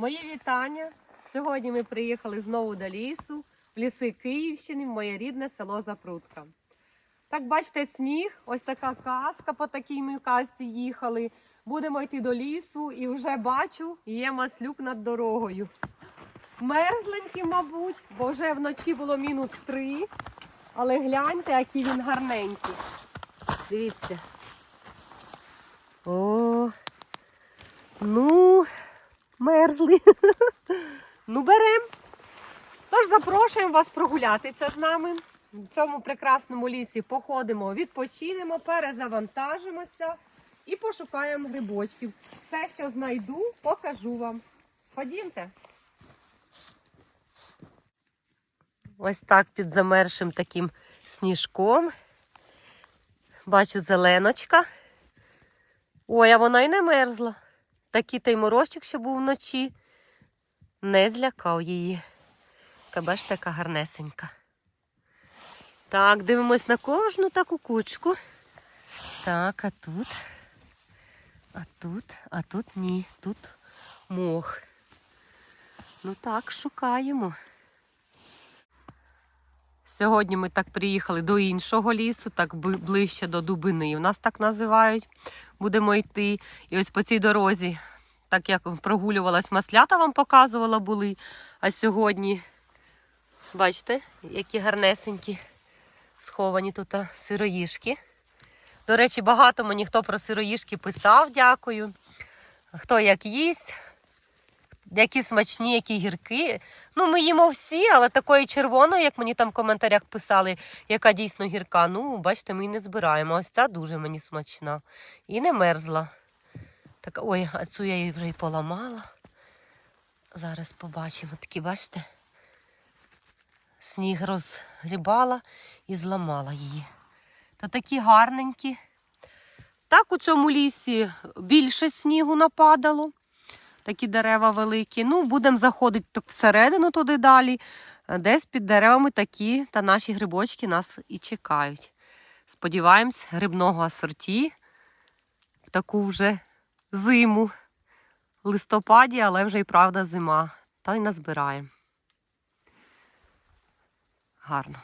Моє вітання. Сьогодні ми приїхали знову до лісу, в ліси Київщини, в моє рідне село Запрудка. Так, бачите, сніг, ось така казка, по такій ми казці їхали. Будемо йти до лісу і вже бачу, є маслюк над дорогою. Мерзленький, мабуть, бо вже вночі було мінус три. Але гляньте, який він гарненький. Дивіться. О, ну, мерзлий. ну, берем. Тож запрошуємо вас прогулятися з нами. В цьому прекрасному лісі походимо, відпочинемо, перезавантажимося і пошукаємо грибочків. Все, що знайду, покажу вам. Ходімте. Ось так під замершим таким сніжком. Бачу зеленочка. Ой, а вона й не мерзла. Такий той морозчик, що був вночі, не злякав її. Тебе ж така гарнесенька. Так, дивимось на кожну таку кучку. Так, а тут. А тут, а тут ні, тут мох. Ну так, шукаємо. Сьогодні ми так приїхали до іншого лісу, так ближче до Дубини. У нас так називають. Будемо йти. І ось по цій дорозі, так як прогулювалась маслята, вам показувала були. А сьогодні, бачите, які гарнесенькі сховані тут сироїшки. До речі, багато мені хто про сироїшки писав, дякую. Хто як їсть, які смачні, які гіркі. Ну, ми їмо всі, але такої червоної, як мені там в коментарях писали, яка дійсно гірка. Ну, бачите, ми і не збираємо. Ось ця дуже мені смачна. І не мерзла. Так, ой, а цю я її вже й поламала. Зараз побачимо. Такі, бачите? Сніг розгрібала і зламала її. То такі гарненькі. Так, у цьому лісі більше снігу нападало такі дерева великі. Ну, будемо заходити всередину туди далі. Е, Десь під деревами такі та наші грибочки нас і чекають. Сподіваємось, грибного асорті в таку вже зиму. В листопаді, але вже і правда зима. Та й назбираємо. Гарно.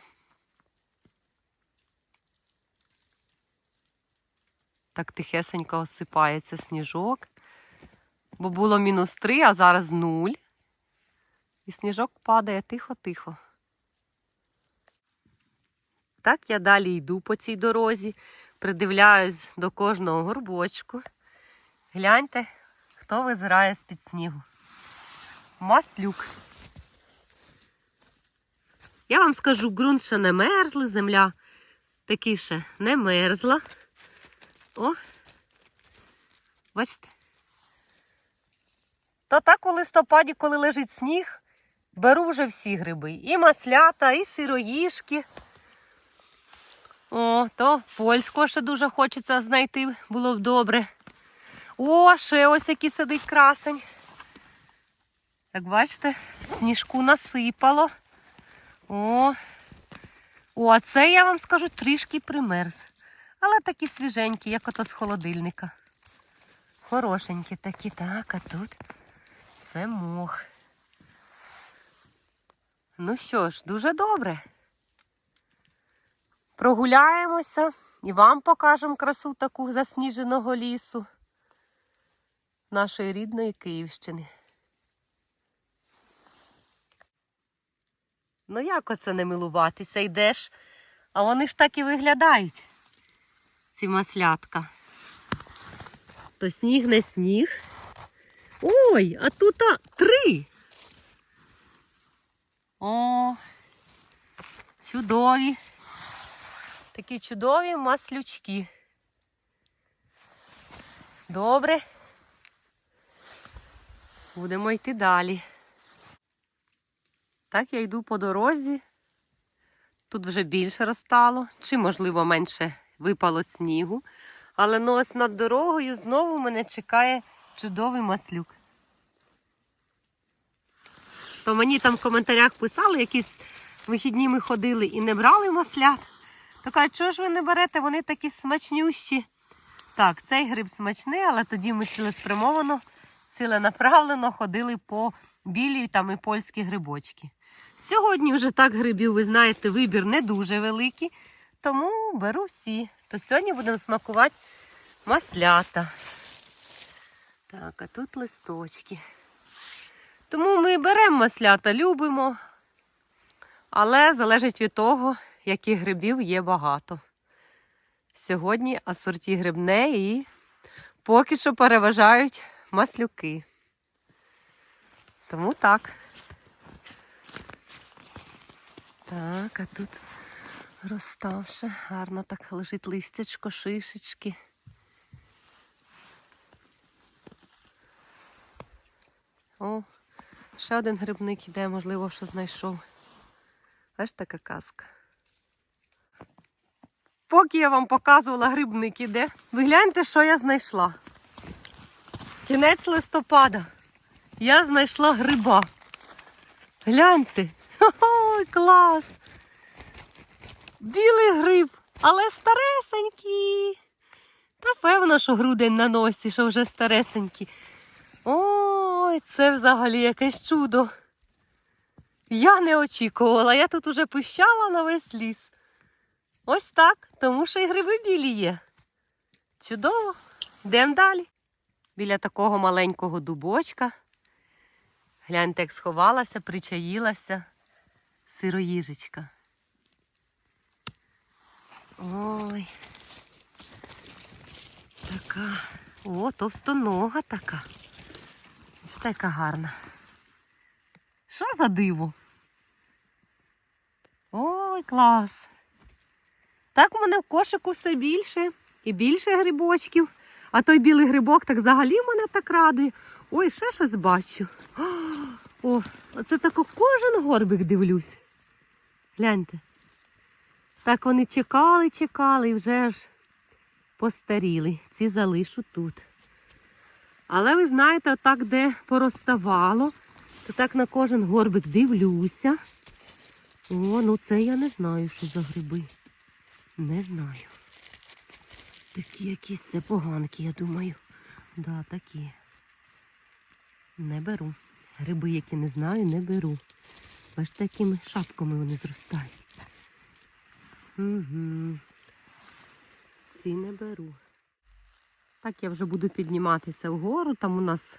Так тихесенько осипається сніжок. Бо було мінус три, а зараз нуль. І сніжок падає тихо-тихо. Так я далі йду по цій дорозі, придивляюсь до кожного горбочку. Гляньте, хто визирає з-під снігу. Маслюк. Я вам скажу, ґрунт ще не мерзли, земля таки ще не мерзла. О, бачите? То так у листопаді, коли лежить сніг, беру вже всі гриби. І маслята, і сироїшки. О, то польського ще дуже хочеться знайти, було б добре. О, ще ось який сидить красень. Так бачите, сніжку насипало. О, О, а це я вам скажу трішки примерз. Але такі свіженькі, як ото з холодильника. Хорошенькі такі, так, а тут це мох. Ну що ж, дуже добре. Прогуляємося і вам покажемо красу таку засніженого лісу нашої рідної Київщини. Ну як оце не милуватися, йдеш, а вони ж так і виглядають, ці маслятка. То сніг не сніг. Ой, а тут а, три. О, чудові. Такі чудові маслючки. Добре. Будемо йти далі. Так я йду по дорозі. Тут вже більше розтало, чи, можливо, менше випало снігу. Але ну ось над дорогою знову мене чекає чудовий маслюк. То мені там в коментарях писали, якісь вихідні ми ходили і не брали маслят. То кажуть, чого ж ви не берете? Вони такі смачнющі. Так, цей гриб смачний, але тоді ми цілеспрямовано ціленаправлено ходили по білі там і польські грибочки. Сьогодні вже так грибів, ви знаєте, вибір не дуже великий, тому беру всі. То сьогодні будемо смакувати маслята. Так, а тут листочки. Тому ми беремо маслята, любимо, але залежить від того, яких грибів є багато. Сьогодні асорті грибне і поки що переважають маслюки. Тому так. Так, а тут розставше, гарно так лежить листячко, шишечки. О, ще один грибник іде, можливо, що знайшов. Аж така казка. Поки я вам показувала грибник іде, ви гляньте, що я знайшла. Кінець листопада. Я знайшла гриба. Гляньте. Ой, клас! Білий гриб, але старесенький. Та певно, що грудень на носі, що вже старесенький. Ой, це взагалі якесь чудо. Я не очікувала, я тут уже пищала на весь ліс. Ось так, тому що і гриби білі є. Чудово. Йдемо далі. Біля такого маленького дубочка. Гляньте, як сховалася, причаїлася сироїжечка. Ой. Така. О, товстонога така. Бачите, яка гарна. Що за диво? Ой, клас. Так в мене в кошику все більше і більше грибочків. А той білий грибок так взагалі мене так радує. Ой, ще щось бачу. О, оце тако кожен горбик дивлюсь. Гляньте. Так вони чекали, чекали і вже ж постаріли. Ці залишу тут. Але ви знаєте, отак, де порозставало, то так на кожен горбик дивлюся. О, ну це я не знаю, що за гриби. Не знаю. Такі якісь це поганки, я думаю. Да, такі. Не беру. Гриби, які не знаю, не беру. Аж такими шапками вони зростають. Угу. Ці не беру. Так я вже буду підніматися вгору. Там у нас,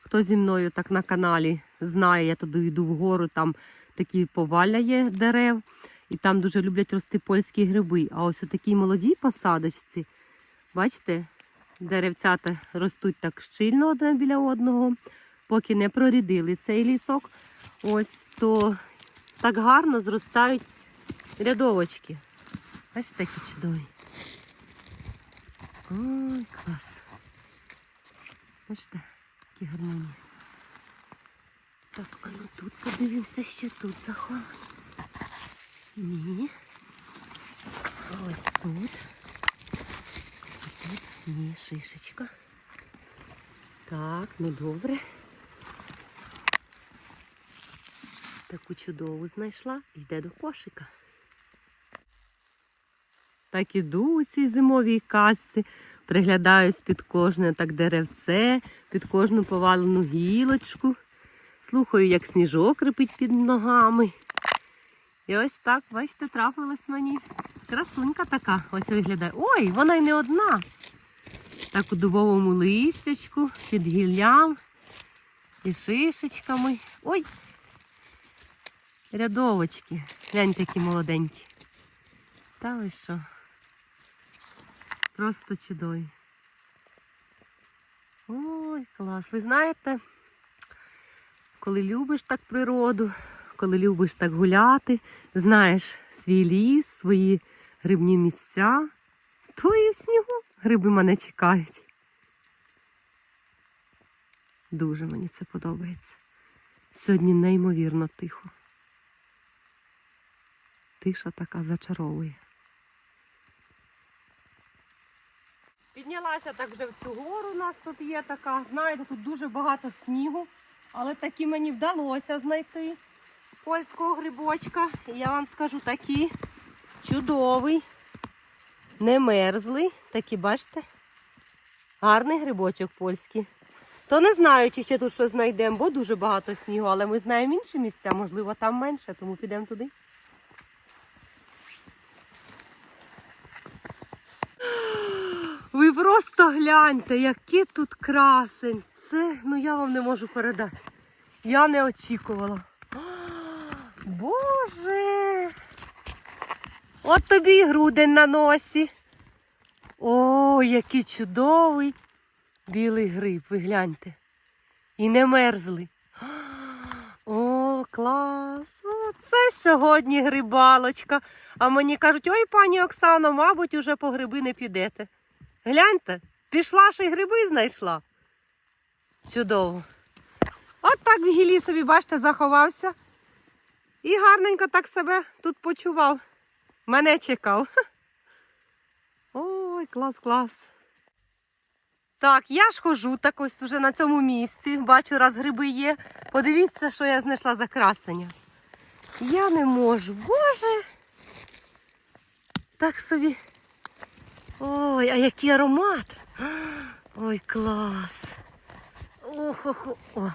хто зі мною так на каналі знає, я туди йду вгору, там такі повалля є дерев. І там дуже люблять рости польські гриби. А ось у такій молодій посадочці, бачите, деревцята ростуть так щільно одне біля одного, поки не прорідили цей лісок. Ось то так гарно зростають рядовочки. Бачите, які чудові. Ой, клас. Бачите, які гарні. Так, а ну тут подивимося, що тут заховано. Ні. Ось тут. А тут ні, шишечка. Так, ну добре. Таку чудову знайшла. Йде до кошика. Так іду у цій зимовій касці, приглядаюсь під кожне так деревце, під кожну повалену гілочку. Слухаю, як сніжок рипить під ногами. І ось так, бачите, трапилась мені. Красунька така ось виглядає. Ой, вона й не одна. Так у дубовому листячку, під гіллям і шишечками. Ой! Рядовочки. Гляньте, які молоденькі. Та ви що? Просто чудові. Ой, клас. Ви знаєте, коли любиш так природу, коли любиш так гуляти, знаєш свій ліс, свої грибні місця, то і в снігу гриби мене чекають. Дуже мені це подобається. Сьогодні неймовірно тихо. Тиша така зачаровує. Піднялася так вже в цю гору. У нас тут є така. Знаєте, тут дуже багато снігу, але такі мені вдалося знайти польського грибочка. І я вам скажу такий чудовий, не мерзлий. Такий, бачите, гарний грибочок польський. То не знаю, чи ще тут щось знайдемо, бо дуже багато снігу, але ми знаємо інші місця, можливо, там менше, тому підемо туди. Ви просто гляньте, який тут красень. Це, ну я вам не можу передати. Я не очікувала. А, Боже! От тобі і грудень на носі. О, який чудовий білий гриб, ви гляньте. І не мерзли. О, клас! О, це сьогодні грибалочка. А мені кажуть, ой, пані Оксано, мабуть, уже по гриби не підете. Гляньте, пішла ж і гриби знайшла. Чудово. От так в гілі собі, бачите, заховався. І гарненько так себе тут почував. Мене чекав. Ой, клас, клас. Так, я ж хожу так ось уже на цьому місці. Бачу, раз гриби є. Подивіться, що я знайшла за красення. Я не можу. Боже. Так собі. Ой, а який аромат. Ой, клас. Ох, ох. О.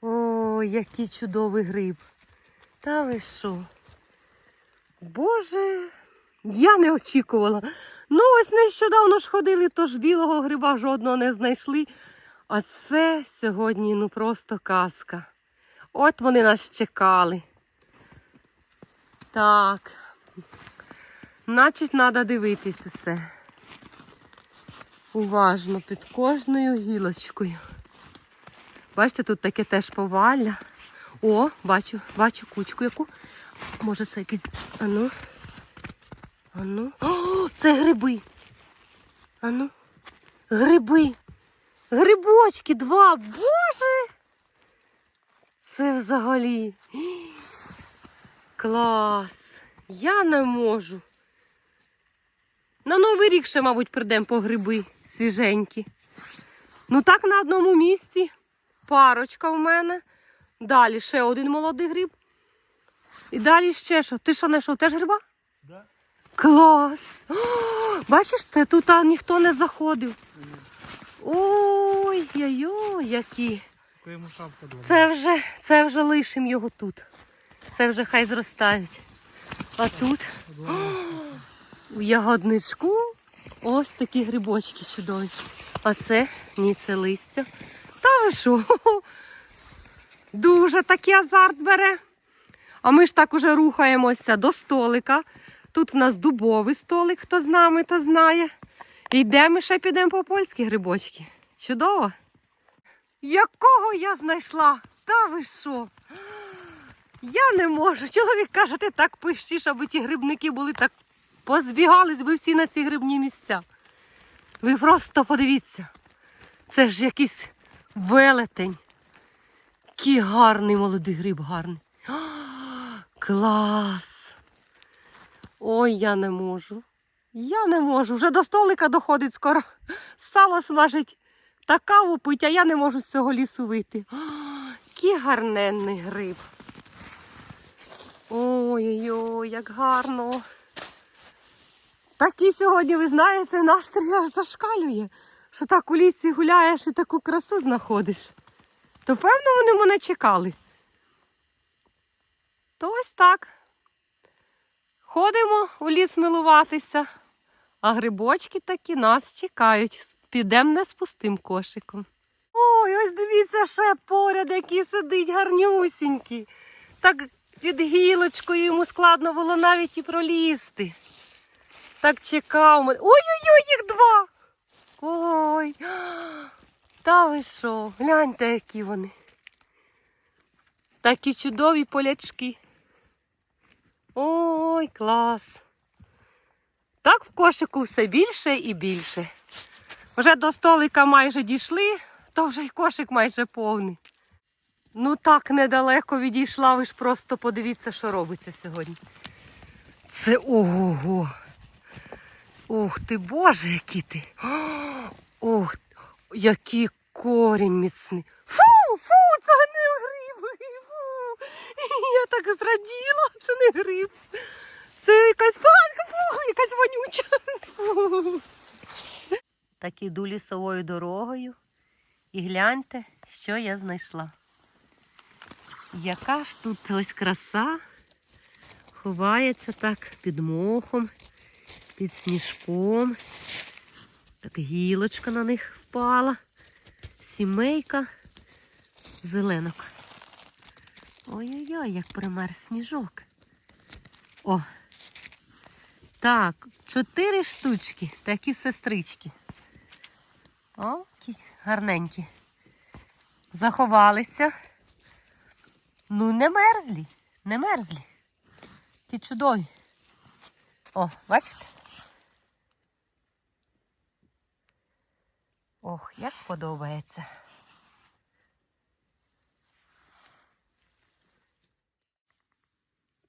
Ой, який чудовий гриб. Та ви що? Боже, я не очікувала. Ну, ось нещодавно ж ходили, тож білого гриба жодного не знайшли. А це сьогодні ну просто казка. От вони нас чекали. Так. Значить, треба дивитись усе. Уважно під кожною гілочкою. Бачите, тут таке теж повалля. О, бачу, бачу кучку яку. Може це якийсь. Ану. Ану. О, це гриби. Ану. Гриби. Грибочки два. Боже. Це взагалі. Клас. Я не можу. На Новий рік ще, мабуть, прийдемо по гриби свіженькі. Ну так на одному місці. Парочка в мене. Далі ще один молодий гриб. І далі ще що? Ти що знайшов? Теж гриба? Да? Клас! О, бачиш, те тут а, ніхто не заходив. Ой, які. Йому шапка дома. Це вже, це вже лишим його тут. Це вже хай зростають. А тут у ягодничку ось такі грибочки чудові. А це ні, це листя. Та ви що? Дуже такий азарт бере. А ми ж так уже рухаємося до столика. Тут в нас дубовий столик, хто з нами, то знає. І йдемо ще підемо по польські грибочки. Чудово. Якого я знайшла? Та ви що? Я не можу. Чоловік каже, ти так пищиш, аби ті грибники були так позбігались би всі на ці грибні місця. Ви просто подивіться. Це ж якийсь велетень. Який гарний молодий гриб, гарний. А, Клас. Ой, я не можу. Я не можу. Вже до столика доходить скоро. Сало смажить та каву пить, а я не можу з цього лісу вийти. А, Який гарненний гриб. Ой-ой-ой, як гарно. Такий сьогодні, ви знаєте, настрій аж зашкалює, що так у лісі гуляєш і таку красу знаходиш. То певно вони мене чекали. То ось так. Ходимо у ліс милуватися, а грибочки такі нас чекають. Підемо не з пустим кошиком. Ой, ось дивіться, ще поряд, який сидить гарнюсінький. Так під гілочкою йому складно було навіть і пролізти. Так чекав. Ой-ой-ой, їх два. Ой. Та ви що? Гляньте, які вони. Такі чудові полячки. Ой, клас. Так в кошику все більше і більше. Вже до столика майже дійшли, то вже й кошик майже повний. Ну так недалеко відійшла, ви ж просто подивіться, що робиться сьогодні. Це ого. Ух ти, Боже, який ти. Ох, який корінь міцний. Фу, фу, це не гриб. Фу. Я так зраділа, це не гриб. Це якась банка, фу, якась вонюча. Так іду лісовою дорогою І гляньте, що я знайшла. Яка ж тут ось краса ховається так під мохом, під сніжком. Так гілочка на них впала. Сімейка зеленок. Ой-ой-ой, як примерз сніжок. О! Так, чотири штучки, такі сестрички. О, якісь гарненькі. Заховалися. Ну, не мерзлі, не мерзлі. Ті чудові. О, бачите? Ох, як подобається.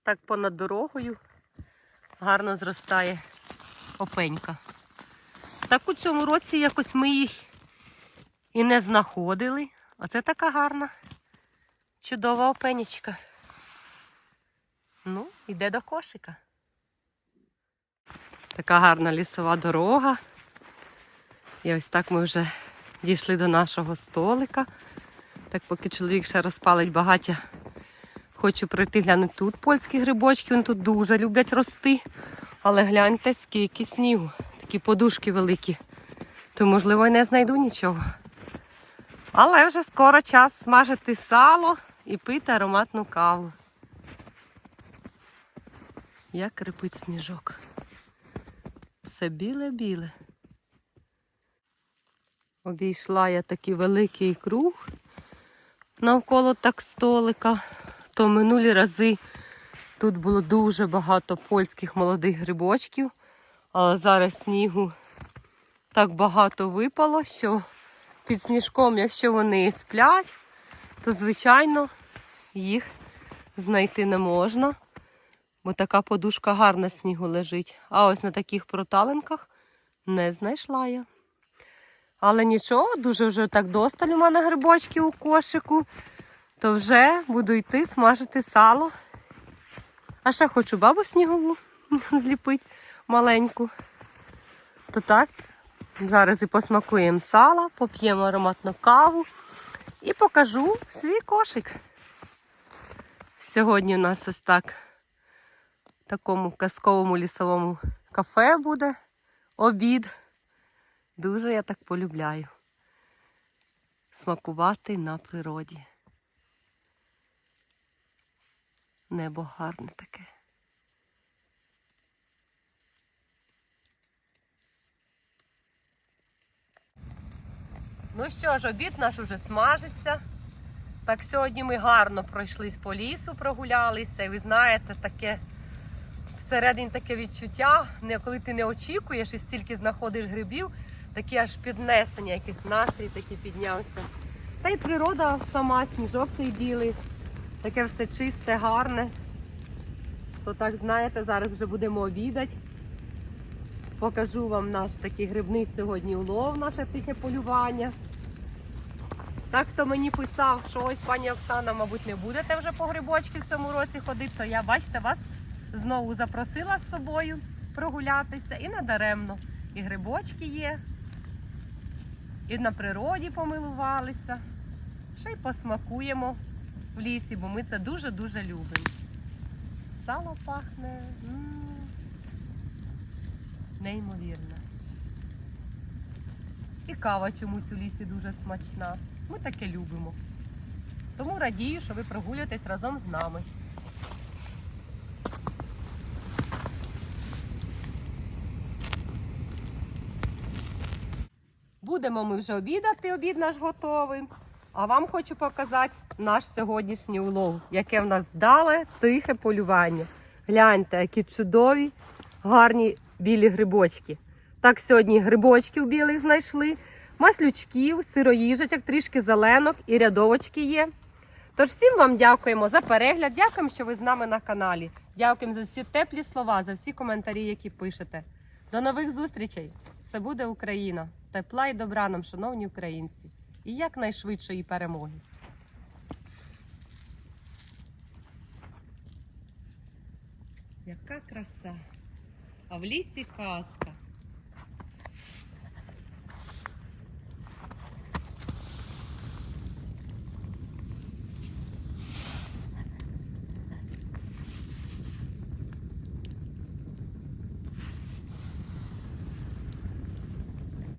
Так понад дорогою гарно зростає опенька. Так у цьому році якось ми їх і не знаходили. Оце така гарна, чудова опенічка. Ну, йде до кошика. Така гарна лісова дорога. І ось так ми вже дійшли до нашого столика. Так поки чоловік ще розпалить багаття, хочу пройти глянути тут польські грибочки. Вони тут дуже люблять рости. Але гляньте, скільки снігу. Такі подушки великі. То, можливо, і не знайду нічого. Але вже скоро час смажити сало і пити ароматну каву. Як крипить сніжок. Все біле-біле. Обійшла я такий великий круг навколо так столика. То минулі рази тут було дуже багато польських молодих грибочків, але зараз снігу так багато випало, що під сніжком, якщо вони сплять, то звичайно їх знайти не можна, бо така подушка гарна снігу лежить. А ось на таких проталинках не знайшла я. Але нічого, дуже вже так досталь у мене грибочків у кошику, то вже буду йти смажити сало. А ще хочу бабу снігову зліпити маленьку. То так, зараз і посмакуємо сало, поп'ємо ароматну каву і покажу свій кошик. Сьогодні у нас ось так в такому казковому лісовому кафе буде обід. Дуже я так полюбляю смакувати на природі. Небо гарне таке. Ну що ж, обід наш уже смажиться. Так сьогодні ми гарно пройшлись по лісу, прогулялися. І ви знаєте, таке всередині таке відчуття, коли ти не очікуєш і стільки знаходиш грибів, таке аж піднесення, якийсь настрій такий піднявся. Та й природа сама, сніжок цей білий, таке все чисте, гарне. То так, знаєте, зараз вже будемо обідати. Покажу вам наш такий грибний сьогодні улов, наше тихе полювання. Так хто мені писав, що ось пані Оксана, мабуть, не будете вже по грибочки в цьому році ходити, то я, бачите, вас знову запросила з собою прогулятися і надаремно. І грибочки є, і на природі помилувалися. Ще й посмакуємо в лісі, бо ми це дуже-дуже любимо. Сало пахне. м Неймовірно. І кава чомусь у лісі дуже смачна. Ми таке любимо. Тому радію, що ви прогуляєтесь разом з нами. Будемо ми вже обідати, обід наш готовий. А вам хочу показати наш сьогоднішній улов, яке в нас вдале, тихе полювання. Гляньте, які чудові, гарні білі грибочки. Так, сьогодні грибочків білих знайшли, маслючків, сироїжечок, трішки зеленок і рядовочки є. Тож всім вам дякуємо за перегляд, дякуємо, що ви з нами на каналі. Дякуємо за всі теплі слова, за всі коментарі, які пишете. До нових зустрічей! Все буде Україна! Тепла і добра нам, шановні українці, і якнайшвидшої перемоги. Яка краса! А в лісі казка.